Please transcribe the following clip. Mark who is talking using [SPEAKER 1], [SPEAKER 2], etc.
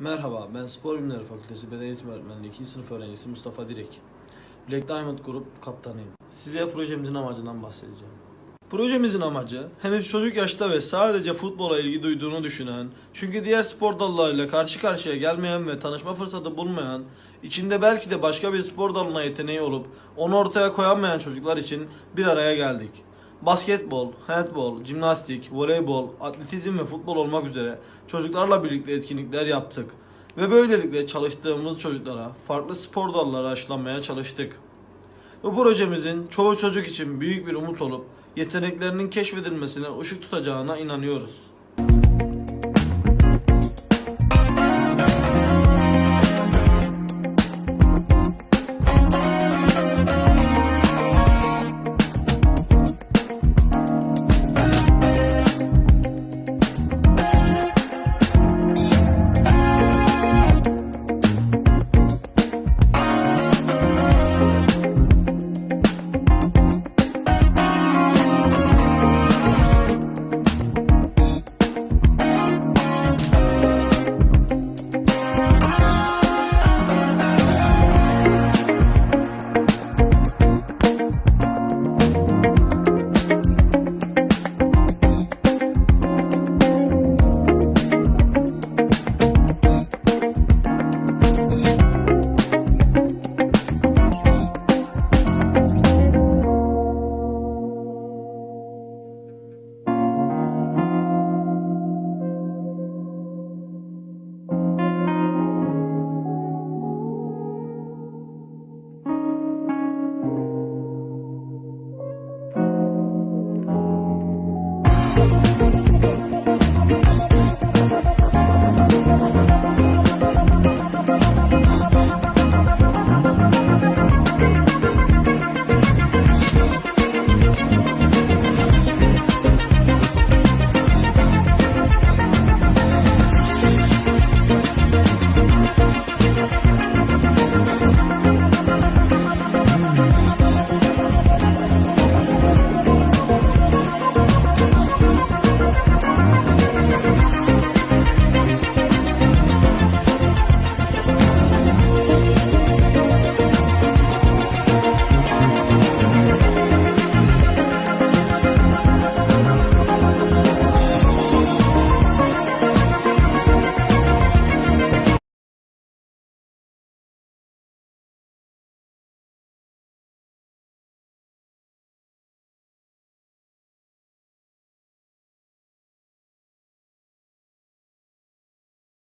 [SPEAKER 1] Merhaba, ben Spor Bilimleri Fakültesi Beden Eğitimi Öğretmenliği 2. sınıf öğrencisi Mustafa Direk. Black Diamond Grup kaptanıyım. Size projemizin amacından bahsedeceğim. Projemizin amacı henüz çocuk yaşta ve sadece futbola ilgi duyduğunu düşünen, çünkü diğer spor dallarıyla karşı karşıya gelmeyen ve tanışma fırsatı bulmayan, içinde belki de başka bir spor dalına yeteneği olup onu ortaya koyamayan çocuklar için bir araya geldik. Basketbol, handbol, jimnastik, voleybol, atletizm ve futbol olmak üzere çocuklarla birlikte etkinlikler yaptık. Ve böylelikle çalıştığımız çocuklara farklı spor dalları aşılamaya çalıştık. Bu projemizin çoğu çocuk için büyük bir umut olup yeteneklerinin keşfedilmesine ışık tutacağına inanıyoruz.